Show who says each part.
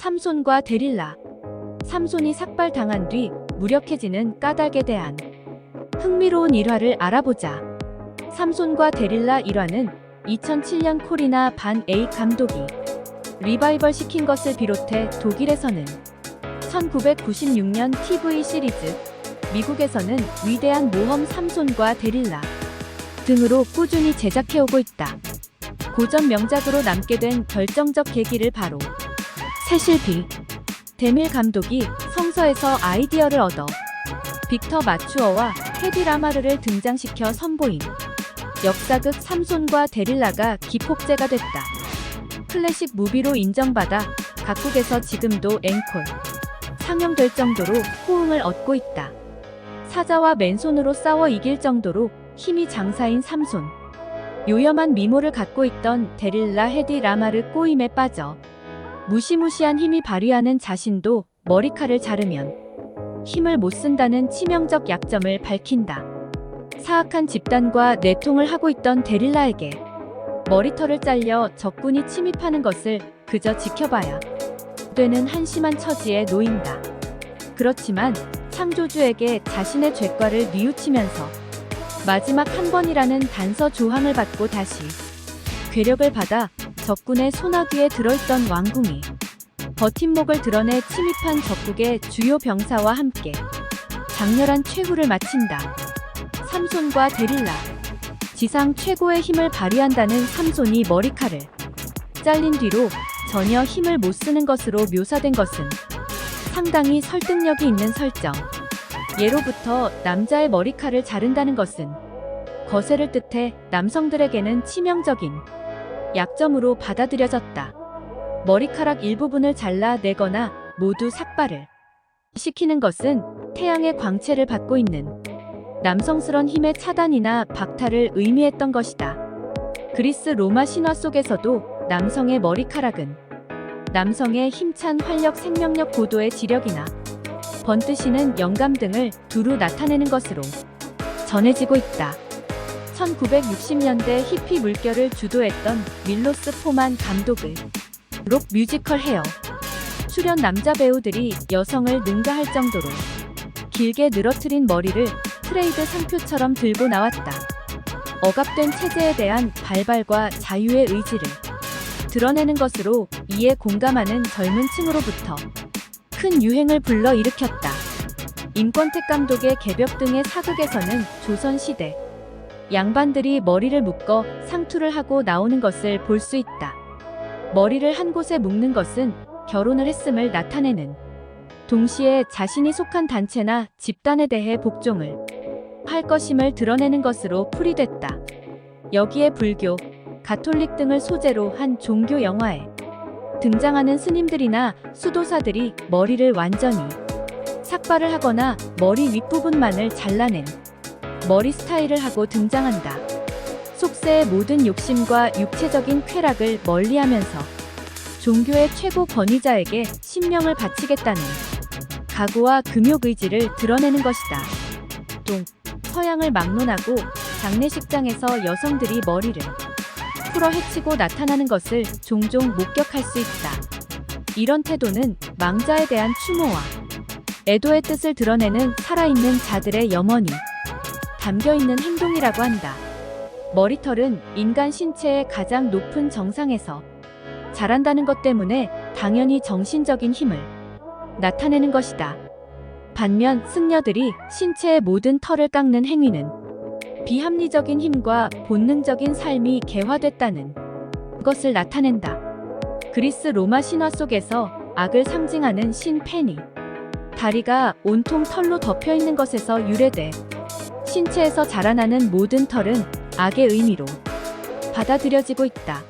Speaker 1: 삼손과 데릴라. 삼손이 삭발당한 뒤 무력해지는 까닭에 대한 흥미로운 일화를 알아보자. 삼손과 데릴라 일화는 2007년 코리나 반 에이 감독이 리바이벌 시킨 것을 비롯해 독일에서는 1996년 TV 시리즈, 미국에서는 위대한 모험 삼손과 데릴라 등으로 꾸준히 제작해오고 있다. 고전 명작으로 남게 된 결정적 계기를 바로 세실비 데밀 감독이 성서에서 아이디어를 얻어 빅터 마추어와 헤디 라마르를 등장시켜 선보인 역사극 삼손과 데릴라가 기폭제가 됐다. 클래식 무비로 인정받아 각국에서 지금도 앵콜 상영될 정도로 호응을 얻고 있다. 사자와 맨손으로 싸워 이길 정도로 힘이 장사인 삼손. 요염한 미모를 갖고 있던 데릴라 헤디 라마르 꼬임에 빠져 무시무시한 힘이 발휘하는 자신도 머리칼을 자르면 힘을 못 쓴다는 치명적 약점을 밝힌다. 사악한 집단과 내통을 하고 있던 데릴라에게 머리털을 잘려 적군이 침입하는 것을 그저 지켜봐야 되는 한심한 처지에 놓인다. 그렇지만 창조주에게 자신의 죄과를 뉘우치면서 마지막 한 번이라는 단서 조항을 받고 다시 괴력을 받아 적군의 소나귀에 들어있던 왕궁이 버팀목을 드러내 침입한 적국의 주요 병사와 함께 장렬한 최후를 마친다. 삼손과 데릴라 지상 최고의 힘을 발휘한다는 삼손이 머리칼을 잘린 뒤로 전혀 힘을 못 쓰는 것으로 묘사된 것은 상당히 설득력이 있는 설정. 예로부터 남자의 머리칼을 자른다는 것은 거세를 뜻해 남성들에게는 치명적인 약점으로 받아들여졌다. 머리카락 일부분을 잘라내거나 모두 삭발을 시키는 것은 태양의 광채를 받고 있는 남성스런 힘의 차단이나 박탈을 의미했던 것이다. 그리스 로마 신화 속에서도 남성의 머리카락은 남성의 힘찬 활력 생명력 고도의 지력이나 번뜨시는 영감 등을 두루 나타내는 것으로 전해지고 있다. 1960년대 히피 물결을 주도했던 밀로스 포만 감독의 록 뮤지컬 헤어 출연 남자 배우들이 여성을 능가할 정도로 길게 늘어뜨린 머리를 트레이드 상표처럼 들고 나왔다. 억압된 체제에 대한 발발과 자유의 의지를 드러내는 것으로 이에 공감하는 젊은 층으로부터 큰 유행을 불러일으켰다. 임권택 감독의 개벽 등의 사극에서는 조선시대 양반들이 머리를 묶어 상투를 하고 나오는 것을 볼 수 있다. 머리를 한 곳에 묶는 것은 결혼을 했음을 나타내는 동시에 자신이 속한 단체나 집단에 대해 복종을 할 것임을 드러내는 것으로 풀이됐다. 여기에 불교, 가톨릭 등을 소재로 한 종교 영화에 등장하는 스님들이나 수도사들이 머리를 완전히 삭발을 하거나 머리 윗부분만을 잘라낸 머리 스타일을 하고 등장한다. 속세의 모든 욕심과 육체적인 쾌락을 멀리하면서 종교의 최고 권위자에게 신명을 바치겠다는 각오와 금욕 의지를 드러내는 것이다. 또 서양을 막론하고 장례식장에서 여성들이 머리를 풀어 헤치고 나타나는 것을 종종 목격할 수 있다. 이런 태도는 망자에 대한 추모와 애도의 뜻을 드러내는 살아있는 자들의 염원이 담겨 있는 행동이라고 한다. 머리털은 인간 신체의 가장 높은 정상에서 자란다는 것 때문에 당연히 정신적인 힘을 나타내는 것이다. 반면 승려들이 신체의 모든 털을 깎는 행위는 비합리적인 힘과 본능적인 삶이 개화됐다는 것을 나타낸다. 그리스 로마 신화 속에서 악을 상징하는 신 페니 다리가 온통 털로 덮여 있는 것에서 유래돼 신체에서 자라나는 모든 털은 악의 의미로 받아들여지고 있다.